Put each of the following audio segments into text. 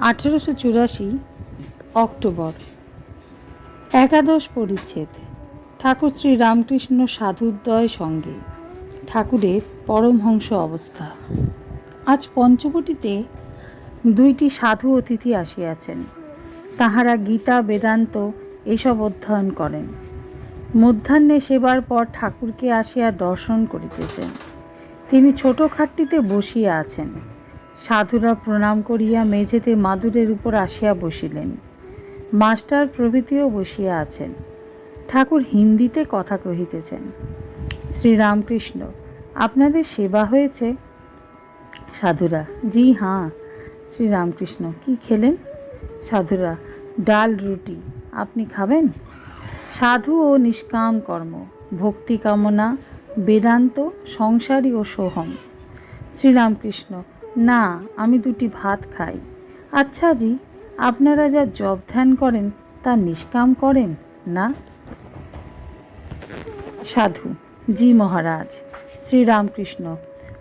আঠেরোশো চুরাশি অক্টোবর। একাদশ পরিচ্ছেদ। ঠাকুর শ্রী রামকৃষ্ণ সাধুদ্বয় সঙ্গে ঠাকুরের পরমহংস অবস্থা। আজ পঞ্চবটিতে দুইটি সাধু অতিথি আসিয়াছেন। তাহারা গীতা, বেদান্ত এসব অধ্যয়ন করেন। মধ্যাহ্নে সেবার পর ঠাকুরকে আসিয়া দর্শন করিতেছেন। তিনি ছোট খাটটিতে বসিয়া আছেন। সাধুরা প্রণাম করিয়া মেঝেতে মাদুরের উপর আসিয়া বসিলেন। মাস্টার প্রভৃতিও বসিয়া আছেন। ঠাকুর হিন্দিতে কথা কহিতেছেন, শ্রীরামকৃষ্ণ, আপনাদের সেবা হয়েছে? সাধুরা, জি হাঁ, শ্রীরামকৃষ্ণ, কি খেলেন? সাধুরা, ডাল রুটি, আপনি খাবেন? সাধু ও নিষ্কাম কর্ম, ভক্তি কামনা, বেদান্ত, সংসারী ও সোহম। শ্রীরামকৃষ্ণ না, আমি দুটি ভাত খাই। আচ্ছা জি, আপনারা যা জব ধ্যান করেন, তা নিষ্কাম করেন, না? সাধু, জি মহারাজ, শ্রীরামকৃষ্ণ,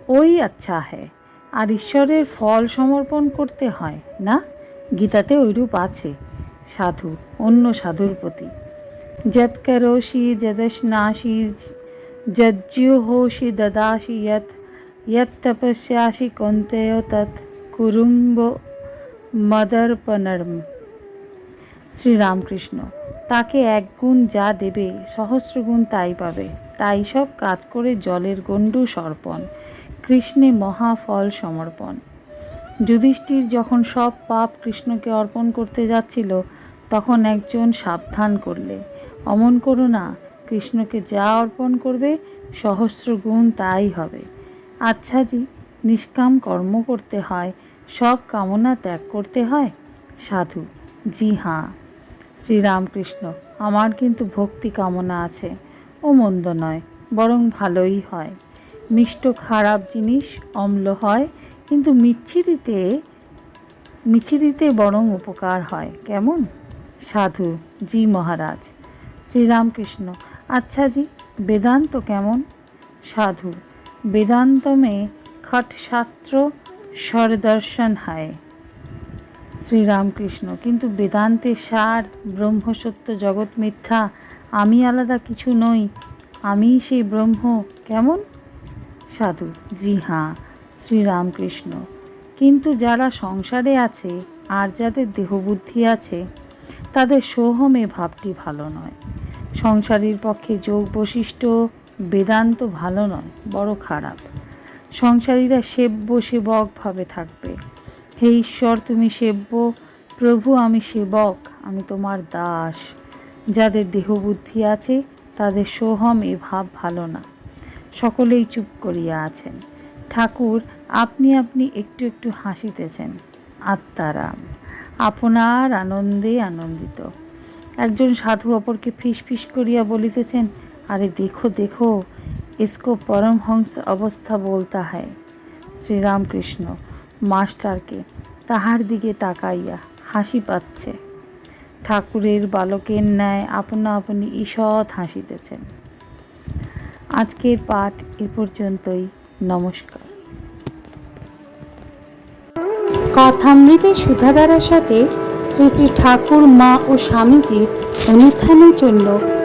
ওই আচ্ছা হ্যাঁ আর ঈশ্বরের ফল সমর্পণ করতে হয়, না? গীতাতে ওইরূপ আছে, সাধু, অন্য সাধুর প্রতি। যৎ করোষি যদশ্নাসি যজ্জুহোষি, দদাসি, যৎ यत् तपस्यासि कौन्तेय तत् কুরুম্ব মদর্পণর্ম শ্রীরামকৃষ্ণ তাকে এক গুণ যা দেবে সহস্র গুণ তাই পাবে তাই সব কাজ করে জলের গণ্ডু সর্পণ কৃষ্ণে মহাফল সমর্পণ যুধিষ্ঠির যখন সব পাপ কৃষ্ণকে অর্পণ করতে যাচ্ছিল তখন একজন সাবধান করলে অমন করো না কৃষ্ণকে যা অর্পণ করবে সহস্র গুণ তাই হবে আচ্ছা জি, নিষ্কাম কর্ম করতে হয়, সব কামনা ত্যাগ করতে হয়? সাধু, জি হাঁ। শ্রীরামকৃষ্ণ, আমার কিন্তু ভক্তি কামনা আছে ও মন্দ নয়, বরং ভালোই হয়। মিষ্ট খারাপ জিনিস অম্ল হয়, কিন্তু মিচ্ছিরিতে মিছিরিতে বরং উপকার হয়, কেমন? সাধু, জি মহারাজ। শ্রীরামকৃষ্ণ আচ্ছা জি, বেদান্ত কেমন? সাধু वेदांत में खट शास्त्र স্বরদর্শন হয় শ্রীরামকৃষ্ণ কিন্তু বেদান্তের সার ব্রহ্মসত্য জগৎ মিথ্যা আমি আলাদা কিছু নই আমি সেই ব্রহ্ম কেমন সাধু জি হাঁ শ্রীরামকৃষ্ণ কিন্তু যারা সংসারে আছে আর যাদের দেহবুদ্ধি আছে তাদের সোহমে ভাবটি ভালো নয় সংসারীর পক্ষে যোগ বৈশিষ্ট্য বেদান্ত ভালো নয়, বড় খারাপ। সংসারীরা সেব্য সেবক ভাবে থাকবে। হে ঈশ্বর, তুমি সেব্য, প্রভু আমি সেবক, আমি তোমার দাস। যাদের দেহবুদ্ধি আছে, তাদের সোহম এ ভাব ভালো না। সকলেই চুপ করিয়া আছেন। ঠাকুর, আপনি আপনি একটু একটু হাসিতেছেন। আত্মারাম, আপনার আনন্দে আনন্দিত। একজন সাধু অপরকে ফিস ফিস করিয়া বলিতেছেন अरे देखो देखो इसको परमहंस অবস্থা বলতা হয় শ্রীরামকৃষ্ণ মাস্টারকে তাহার দিকে তাকাইয়া হাসি পাচ্ছে ঠাকুরের বালকের ন্যায় আপনা আপনি ঈষৎ হাসিতেছেন আজকের পাঠ এ পর্যন্তই নমস্কার কথামৃতের সুধাধারার সাথে শ্রী শ্রী ঠাকুর মা ও স্বামীজির অনুত্থানের জন্য